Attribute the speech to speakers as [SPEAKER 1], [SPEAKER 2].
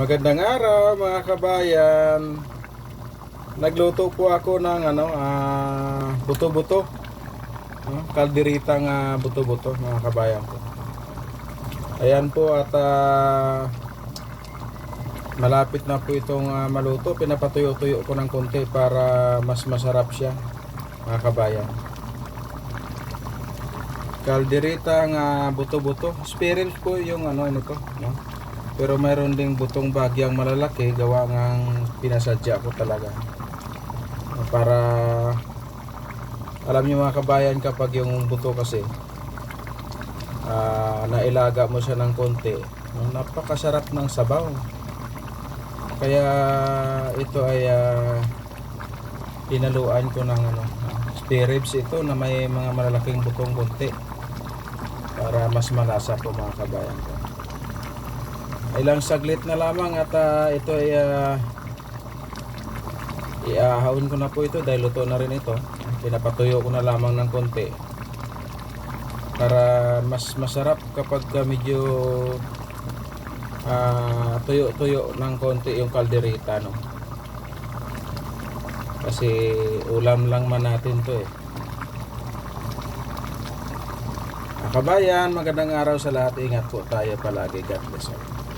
[SPEAKER 1] Magandang araw mga kabayan. Nagluto po ako ng ano, ah, buto-buto. No? Kalderitang ah, buto-buto mga kabayan ko. Ayan po at ah, malapit na po itong ah, maluto. Pinapatuyo-tuyo ko ng konti para mas masarap siya mga kabayan. Kalderitang ah, buto-buto. Spirals po yung ano nito, no? Pero mayroon ding butong bagyang malalaki gawa ngang pinasadya ko talaga. Para alam niyo mga kabayan kapag yung buto kasi ah, nailaga mo siya ng konti, napakasarap ng sabaw. Kaya ito ay ah, pinaluan ko ng ano, spare ribs ito na may mga malalaking butong konti para mas malasa po mga kabayan ko. Ilang saglit na lamang at ah, ito ay uh, iahawin ko na po ito dahil luto na rin ito. Pinapatuyo ko na lamang ng konti para mas masarap kapag ka medyo ah, tuyo-tuyo ng konti yung kalderita no. Kasi ulam lang man natin to eh. Kabayan, magandang araw sa lahat. Ingat po tayo palagi. God bless all.